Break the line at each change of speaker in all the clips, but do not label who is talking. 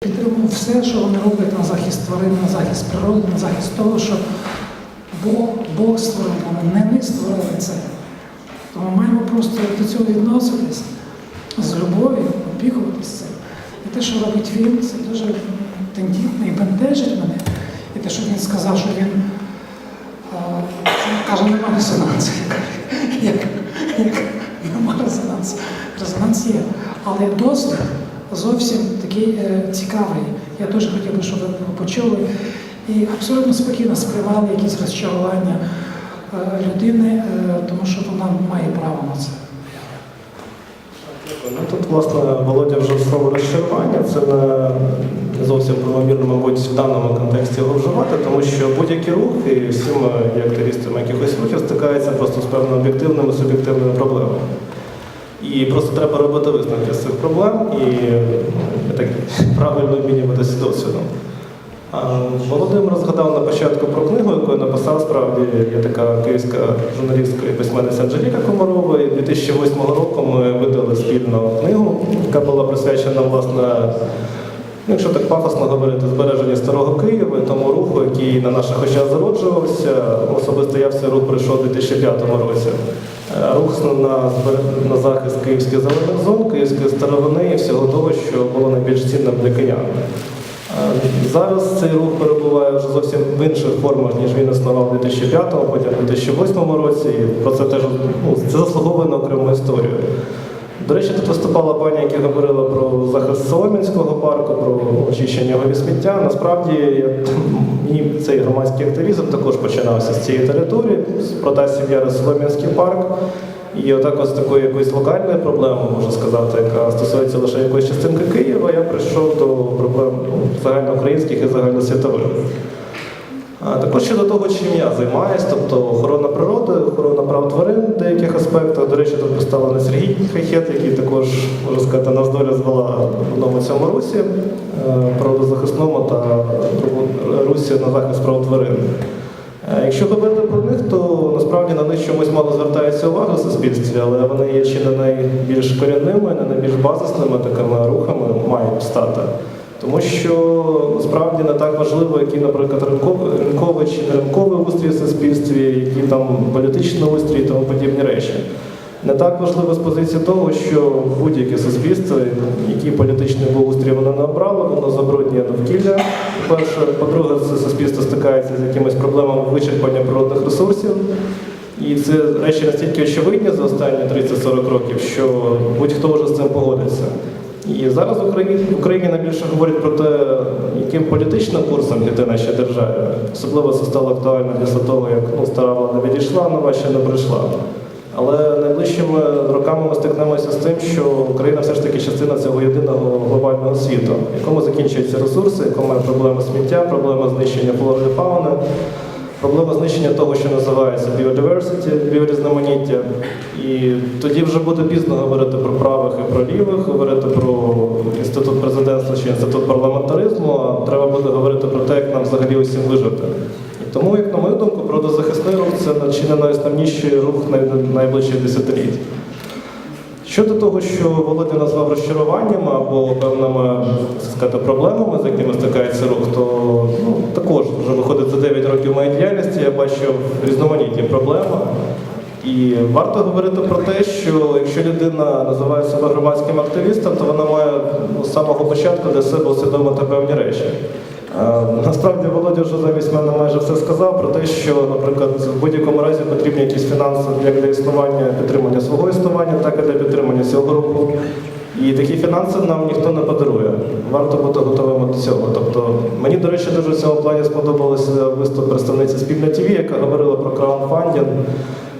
Підтримую все, що вони роблять на захист тварин, на захист природи, на захист того, що Бог, Бог створив, вони не ми створили це. Тому маємо просто до цього відноситись з любов'ю, опікуватися цим. І те, що робить він, це дуже тендітно і бентежить мене. І те, що він сказав, що він а, каже, нема резонансу. Я кажу, Як, як нема резонансу. Резонанс є. Але досвід зовсім такий е, цікавий. Я дуже хотів би, щоб ви почули. І абсолютно спокійно сприймали якісь розчарування е, людини, е, тому що вона має право на це.
Ну тут, власне, Володя вже слово розчарування. Це не зовсім правомірно, мабуть, в даному контексті його вживати, тому що будь-який рух, і всі активістами якихось рухів, стикаються просто з певними об'єктивними суб'єктивними проблемами. І просто треба робити висновки з цих проблем і ну, так правильно обмінюватися досвідом. Володимир згадав на початку про книгу, яку я написав. Справді є така київська журналістка і письменниця Анжеліка Комарова. І 2008 року ми видали спільну книгу, яка була присвячена, власне, якщо так пафосно говорити, збереженню старого Києва тому руху, який на наших очах зароджувався. Особисто я в цей рух прийшов у 2005 році. Е, Рух на, на захист київських зелених зон, київської старовини і всього того, що було найбільш цінним для киян. Е, Зараз цей рух перебуває вже зовсім в інших формах, ніж він існував у 2005, потім у 2008 році. І про це теж ну, це заслуговує на окрему історію. До речі, тут виступала пані, яка говорила про захист Солом'янського парку, про очищення його від сміття. Насправді, мені цей громадський активізм також починався з цієї території, з протестів Яри Солом'янський парк. І отак от з такої якоїсь локальної проблеми, можна сказати, яка стосується лише якоїсь частинки Києва, я прийшов до проблем ну, загальноукраїнських і загальносвітових. Також щодо того, чим я займаюся, тобто охорона природи, охорона прав тварин в деяких аспектах. До речі, тут представлений Сергій Хайхет, який також, можна сказати, нас доля звела в одному цьому русі, е, природозахисному та русі на захист прав тварин. Е, Якщо говорити про них, то насправді на них чомусь мало звертається увага в суспільстві, але вони є чи не найбільш корінними, не найбільш базисними такими рухами мають стати. Тому що насправді не так важливо, який, наприклад, ринковий, ринковий чи не ринковий устрій в суспільстві, які там політичний устрій і тому подібні речі. Не так важливо з позиції того, що будь-яке суспільство, який політичний устрій воно не обрало, воно забруднює довкілля. По-перше, по-друге, це суспільство стикається з якимись проблемами вичерпання природних ресурсів. І це речі настільки очевидні за останні 30-40 років, що будь-хто вже з цим погодиться. І зараз в Україні, в Україні найбільше говорять про те, яким політичним курсом йти нашій державі. Особливо це стало актуально після того, як ну, стара влада відійшла, нова ще не прийшла. Але найближчими роками ми стикнемося з тим, що Україна все ж таки частина цього єдиного глобального світу, в якому закінчуються ресурси, в якому є проблема сміття, проблема знищення флори і фауни, проблема знищення того, що називається biodiversity, біорізноманіття. І тоді вже буде пізно говорити про правих і про лівих, говорити про інститут президентства чи інститут парламентаризму, а треба буде говорити про те, як нам взагалі усім вижити. Тому, як на мою думку, природозахисний рух це чи не найосновніший рух най- найближчих десятиліть. Щодо того, що Володя назвав розчаруванням або певними сказати, проблемами, з якими стикається рух, то ну, також вже виходить за 9 років моєї діяльності, я бачив різноманітні проблеми. І варто говорити про те, що якщо людина називає себе громадським активістом, то вона має ну, з самого початку для себе усвідомити певні речі. Е, Насправді Володя вже замість мене майже все сказав про те, що, наприклад, в будь-якому разі потрібні якісь фінанси як для існування, підтримання свого існування, так і для підтримання цього руху. І такі фінанси нам ніхто не подарує. Варто бути готовими до цього. Тобто, мені, до речі, дуже в цьому плані сподобався виступ представниці спільно ТВ, яка говорила про краудфандинг.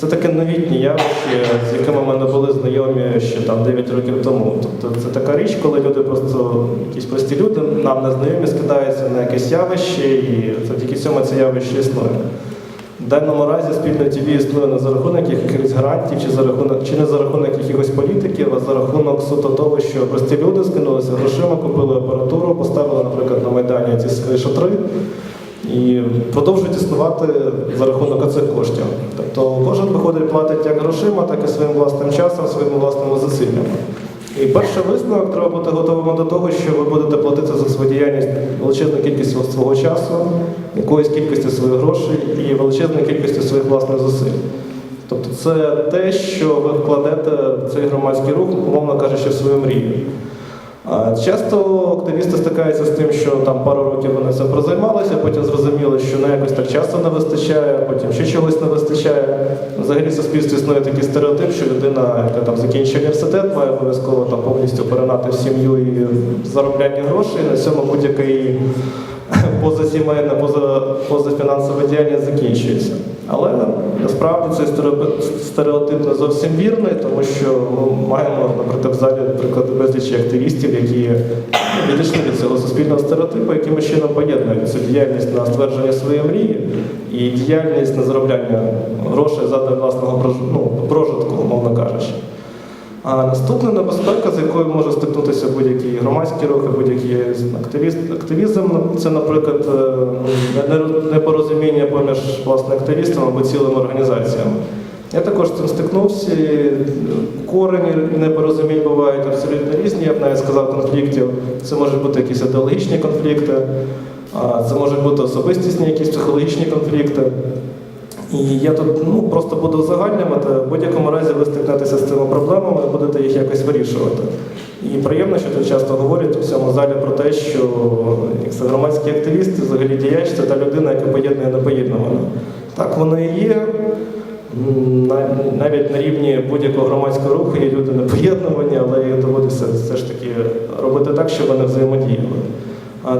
Це таке новітнє явище, з якими ми не були знайомі ще там 9 років тому. Тобто це така річ, коли люди просто, якісь прості люди, нам не знайомі, скидаються на якесь явище, і завдяки цьому це явище існує. В даному разі спільно ТВ існує не за рахунок якихось гарантій, чи за рахунок, чи не за рахунок якихось політиків, а за рахунок суто того, що прості люди скинулися грошима, купили апаратуру, поставили, наприклад, на Майдані ці шатри і продовжують існувати за рахунок цих коштів. Тобто кожен виходить платить як грошима, так і своїм власним часом, своїми власними зусиллями. І перший висновок треба бути готовими до того, що ви будете платити за свою діяльність величезну кількість свого часу, якоюсь кількістю своїх грошей і величезною кількістю своїх власних зусиль. Тобто це те, що ви вкладете в цей громадський рух, умовно кажучи, в свою мрію. Часто активісти стикаються з тим, що там пару років вони цим прозаймалися, потім зрозуміли, що на якось так часу не вистачає, потім ще чогось не вистачає. Взагалі в суспільстві існує такий стереотип, що людина, яка там закінчує університет, має обов'язково там повністю перенати в сім'ю і заробляння грошей. На цьому будь-який позасімейна, поза, позафінансова діяльність закінчується. Але насправді цей стереотип не зовсім вірний, тому що ми маємо, наприклад, в залі приклади безлічі активістів, які відійшли від цього суспільного стереотипу, яким чином поєднують цю діяльність на ствердження своєї мрії і діяльність на заробляння грошей задля власного ну, прожитку, умовно кажучи. А наступна небезпека, з якою може стикнутися будь-який громадський рух, будь-який активіст, активізм, це, наприклад, е, непорозуміння поміж власне активістами або цілими організаціями. Я також з цим стикнувся. і, е, Корені непорозумінь бувають абсолютно різні, я б навіть сказав, конфліктів. Це можуть бути якісь ідеологічні конфлікти, це можуть бути особистісні якісь психологічні конфлікти. І я тут ну, просто буду узагальнювати. В будь-якому разі ви стикнетеся з цими проблемами будете їх якось вирішувати. І приємно, що тут часто говорять у цьому залі про те, що як це громадський активіст, взагалі діяч це та людина, яка поєднує непоєднуване. Так воно і є. Навіть на рівні будь-якого громадського руху є люди непоєднувані, але їх доводиться все ж таки робити так, щоб вони взаємодіяли.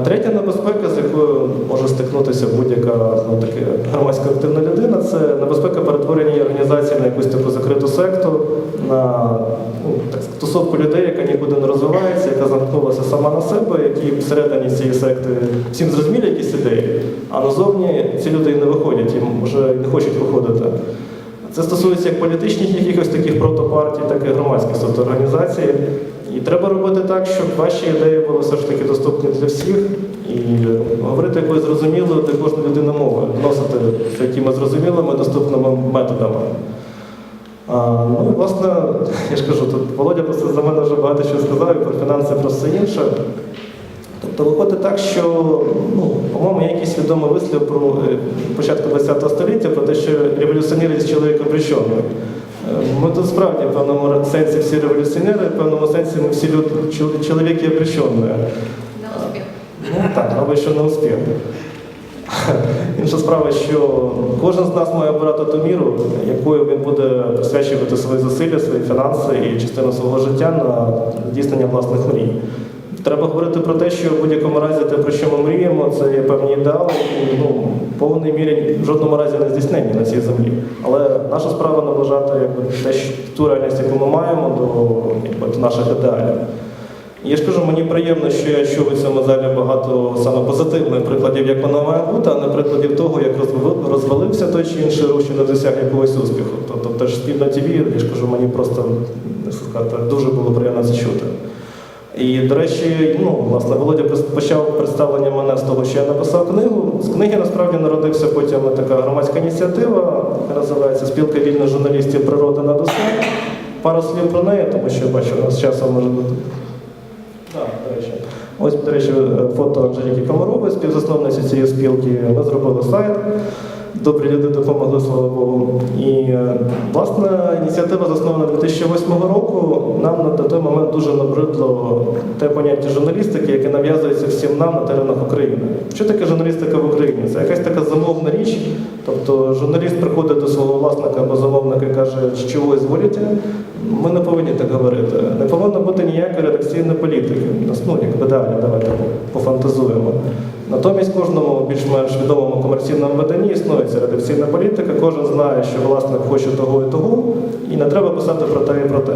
Третя небезпека, з якою може стикнутися будь-яка ну, громадська активна людина, це небезпека перетворення її організації на якусь таку закриту секту, на ну, так, тусовку людей, яка нікуди не розвивається, яка замкнулася сама на себе, які всередині цієї секти всім зрозуміли якісь ідеї, а назовні ці люди не виходять, їм вже не хочуть виходити. Це стосується як політичних якихось таких протопартій, так і громадських організацій. І треба робити так, щоб ваші ідеї були все ж таки доступні для всіх і говорити якоюсь зрозумілою для кожної людини мовою, доносити це якими зрозумілими, доступними методами. А, ну і власне, я ж кажу, тут Володя просто за мене вже багато що сказав і про фінанси, про все інше. Тобто виходить так, що, ну, по-моєму, є якийсь відомий вислів про е, початку ХХ століття про те, що революціонер є чоловік обречений. Е, Ми тут справді в певному сенсі всі революціонери, в певному сенсі ми всі люди, чол- чоловіки обречені.
На успіх.
Ну так, але що не успіх. Інша справа, що кожен з нас має обирати ту міру, якою він буде присвячувати свої зусилля, свої фінанси і частину свого життя на здійснення власних мрій. Треба говорити про те, що в будь-якому разі те, про що ми мріємо, це є певні ідеали, які ну, в повній мірі в жодному разі не здійснені на цій землі. Але наша справа наближати якби, те, що- ту реальність, яку ми маємо, до, якби, до наших ідеалів. Я ж кажу, мені приємно, що я чув у цьому залі багато саме позитивних прикладів, як воно має бути, а не прикладів того, як розвалився той чи інший рух, чи не досяг якогось успіху. Тобто теж спільно ТВ, я ж кажу, мені просто сказати, дуже було приємно це чути. І, до речі, ну, власне, Володя почав представлення мене з того, що я написав книгу. З книги насправді народився потім така громадська ініціатива, яка називається Спілка вільних журналістів природи над усе. Пару слів про неї, тому що я бачу, у нас часом може бути. Так, до речі. Ось, до речі, фото Анжеліки Комарової, співзасновниці цієї спілки. Ми зробили сайт. Добрі люди допомогли, слава Богу. І власна власне ініціатива заснована 2008 року. Нам на той момент дуже набридло те поняття журналістики, яке нав'язується всім нам на теренах України. Що таке журналістика в Україні? Це якась така замовна річ. Тобто журналіст приходить до свого власника або замовника і каже, що ви зволіте. Ми не повинні так говорити. Не повинно бути ніякої редакційної політики. Ну, якби далі, давайте пофантазуємо. Натомість кожному більш-менш відомому комерційному виданні існує ця редакційна політика. Кожен знає, що власник хоче того і того, і не треба писати про те і про те.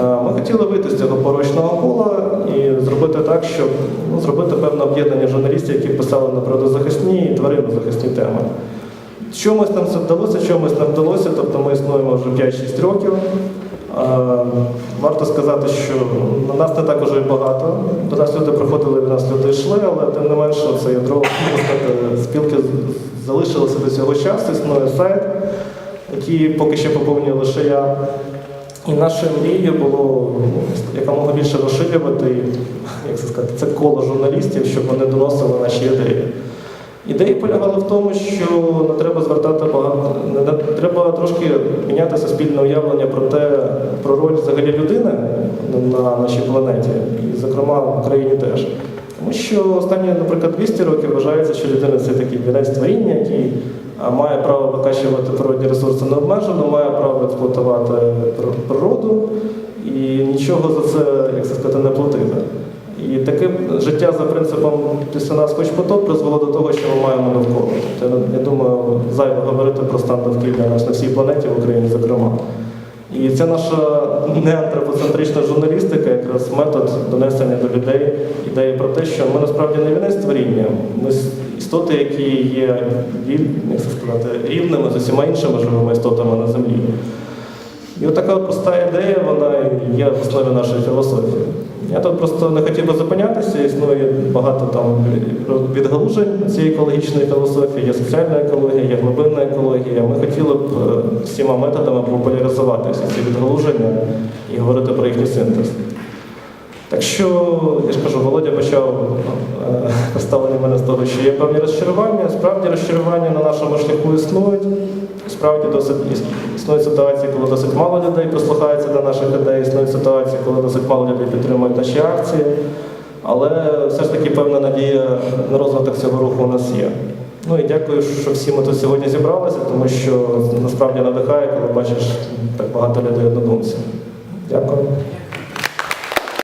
Ми хотіли вийти з цього порочного кола і зробити так, щоб ну, зробити певне об'єднання журналістів, які писали на природозахисні і тваринозахисні теми. Чомусь нам це вдалося, чомусь не вдалося, тобто ми існуємо вже 5-6 років. Е, Варто сказати, що на нас не так уже багато. До нас люди приходили, до нас люди йшли, але тим не менше це ядро спілки залишилося до цього часу. Існує сайт, який поки що поповнює лише я. І нашою мрією було ну, якомога більше розширювати як це сказати, це коло журналістів, щоб вони доносили наші ідеї. Ідея полягала в тому, що не треба звертати багато, не, не треба трошки міняти суспільне уявлення про те, про роль взагалі людини на нашій планеті, і, зокрема, в Україні теж. Тому що останні, наприклад, 200 років вважається, що людина це такий вінець творіння, який має право викачувати природні ресурси необмежено, має право експлуатувати природу і нічого за це, як це сказати, не платити. І таке життя за принципом після нас хоч потоп призвело до того, що ми маємо навколо. Тобто, я думаю, зайво говорити про стан довкілля на всій планеті в Україні, зокрема. І це наша неантропоцентрична журналістика, якраз метод донесення до людей ідеї про те, що ми насправді не вінець творіння, ми істоти, які є як сказати, рівними з усіма іншими живими істотами на землі. І от така проста ідея, вона є в основі нашої філософії. Я тут просто не хотів би зупинятися, існує багато там відгалужень цієї екологічної філософії, є соціальна екологія, є глибинна екологія. Ми хотіли б е, всіма методами популяризувати всі ці відгалуження і говорити про їхній синтез. Так що, я ж кажу, Володя почав е, поставлення мене з того, що є певні розчарування. Справді розчарування на нашому шляху існують. Справді досить іс- існують ситуації, коли досить мало людей прислухається до наших ідей, існують ситуації, коли досить мало людей підтримують наші акції. Але все ж таки певна надія на розвиток цього руху у нас є. Ну і дякую, що всі ми тут сьогодні зібралися, тому що насправді надихає, коли бачиш так багато людей однодумців. Дякую.